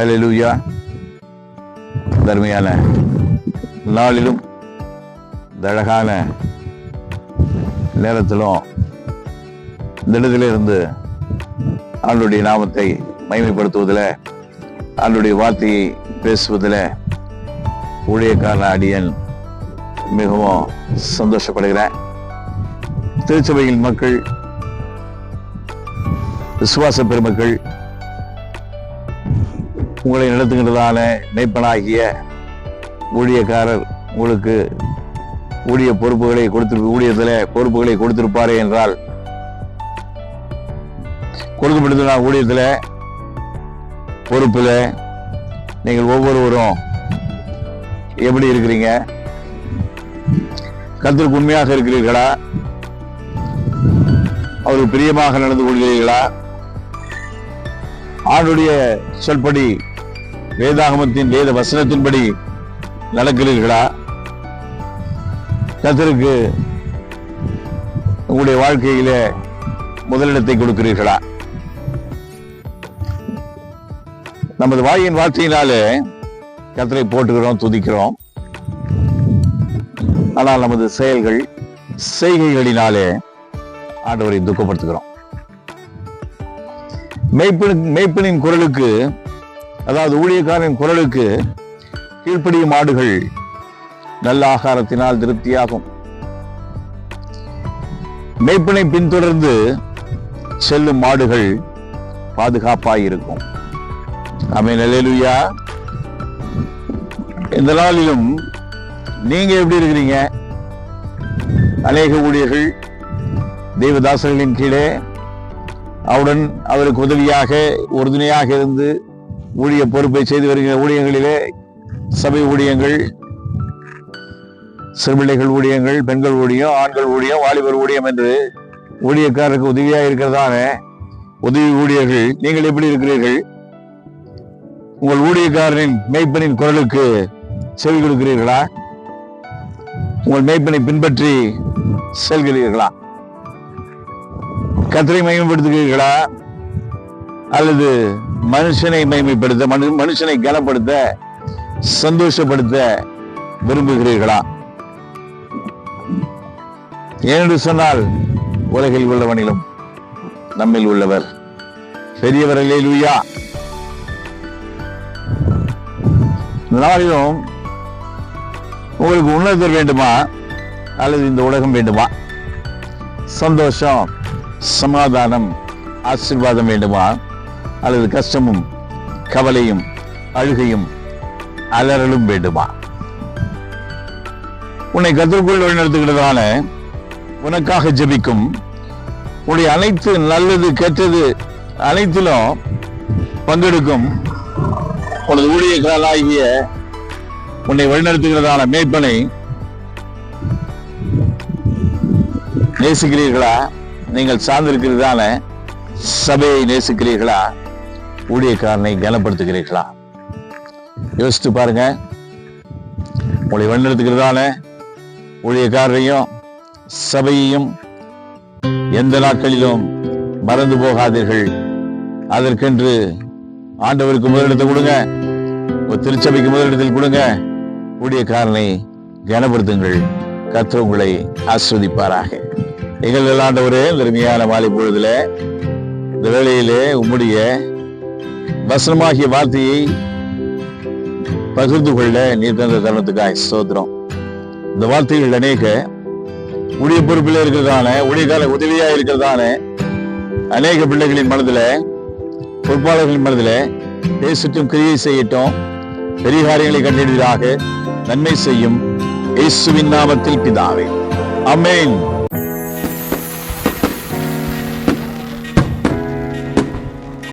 Hallelujah தர்மையான நாளிலும் இந்த அழகான நேரத்திலும் இந்த இருந்து ஆண்டுடைய நாமத்தை மகிமைப்படுத்துவதில் ஆண்டுடைய வார்த்தையை பேசுவதில் ஊழியக்காரன அடியன் மிகவும் சந்தோஷப்படுகிறேன் திருச்சபையில் மக்கள் விசுவாச பெருமக்கள் உங்களை நடத்துகின்றதான மெய்ப்பனாகிய ஊழியக்காரர் உங்களுக்கு ஊழிய பொறுப்புகளை கொடுத்து ஊழியத்தில் பொறுப்புகளை கொடுத்திருப்பாரே என்றால் கொடுக்கப்பட்டதுனா ஊழியத்தில் பொறுப்பில் நீங்கள் ஒவ்வொருவரும் எப்படி இருக்கிறீங்க? கத்திற்கு உண்மையாக இருக்கிறீர்களா? அவருக்கு பிரியமாக நடந்து கொள்கிறீர்களா? ஆண்டுடைய சொல்படி வேதாகமத்தின் வேத வசனத்தின்படி நடக்கிறீர்களா? கர்த்தருக்கு உங்களுடைய வாழ்க்கையில முதலிடத்தை கொடுக்கிறீர்களா? நமது வாயின் வார்த்தையினாலே கத்தரை போட்டுக்கிறோம் துதிக்கிறோம். ஆனால் நமது செயல்கள் செய்கைகளினாலே ஆண்டவரை துக்கப்படுத்துகிறோம். மெய்ப்பெண் மெய்ப்பெண்ணின் குரலுக்கு அதாவது ஊழியக்காரன் குரலுக்கு கீழ்ப்படியும் மாடுகள் நல்ல ஆகாரத்தினால் திருப்தியாகும். மேய்ப்பினை பின்தொடர்ந்து செல்லும் மாடுகள் பாதுகாப்பாக இருக்கும். அமை நிலையிலுயா இந்த நாளிலும் நீங்க எப்படி இருக்கிறீங்க? அநேக ஊழியர்கள் தேவதாசர்களின் கீழே அவருடன் அவருக்கு உதவியாக உறுதுணையாக இருந்து ஊழிய பொறுப்பை செய்து வருகிற ஊழியங்களிலே சபை ஊழியங்கள் சிறுபிள்ளைகள் ஊழியங்கள் பெண்கள் ஊழியம் ஆண்கள் ஊழியம் வாலிபர் ஊழியம் என்று ஊழியக்காரருக்கு உதவியாக இருக்கிறதான உதவி ஊழியர்கள் நீங்கள் எப்படி இருக்கிறீர்கள்? உங்கள் ஊழியக்காரனின் மெய்ப்பனின் குரலுக்கு செவி கொடுக்கிறீர்களா? உங்கள் மெய்ப்பனை பின்பற்றி செல்கிறீர்களா? கத்திரை மையப்படுத்துகிறீர்களா? அல்லது மனுஷனை மைமைப்படுத்த மனு- மனுஷனை கனப்படுத்த சந்தோஷப்படுத்த விரும்புகிறீர்களா? ஏனென்று சொன்னால் உலகில் உள்ளவனிலும் நம்மில் உள்ளவர். பெரியவர் லூயா நாளிலும் உங்களுக்கு உன்னதர் வேண்டுமா? அல்லது இந்த உலகம் வேண்டுமா? சந்தோஷம் சமாதானம் ஆசீர்வாதம் வேண்டுமா? அல்லது கஷ்டமும் கவலையும் அழுகையும் அலறலும் வேண்டுமா? உன்னை கத்திற்குள் வழிநடத்துகிறதான உனக்காக ஜெபிக்கும். உன்னுடைய அனைத்து நல்லது கெட்டது அனைத்திலும் பங்கெடுக்கும். உனது ஊழியர்களாகிய உன்னை வழிநடத்துகிறதான மேற்பனை நேசிக்கிறீர்களா? நீங்கள் சார்ந்திருக்கிறதான சபையை நேசிக்கிறீர்களா? ஊழியக்காரனை கனப்படுத்துகிறீர்களா? யோசித்து பாருங்க. உங்களை வழிநடத்துகிறதான ஊழியக்காரரையும் சபையையும் எந்த நாட்களிலும் மறந்து போகாதீர்கள். அதற்கென்று ஆண்டவருக்கு முதலிடத்தை கொடுங்க. ஒரு திருச்சபைக்கு முதலிடத்தில் கொடுங்க. ஊழியக்காரனை கனப்படுத்துங்கள். கர்த்தர் உங்களை ஆஸ்வதிப்பாராக. எங்கள் ஆண்டவரே இந்த அருமையான மாலை பொழுதுல இந்த வேளையிலே உம்முடைய வசனமாகிய வார்த்தையை பகிர்ந்து கொள்ள நீர் தந்த தருணத்துக்காய் சோதரம் இந்த வார்த்தைகள் அநேக ஊழிய பொறுப்பில் இருக்கிறதான ஊழியக்கால உதவியா இருக்கிறதான அநேக பிள்ளைகளின் மனதில் பொறுப்பாளர்களின் மனதில் பேசட்டும் கிரியை செய்யட்டும் பெரிய காரியங்களை கண்டிடுவதாக நன்மை செய்யும் இயேசுவின் நாமத்தில் பிதாவே. அமேன்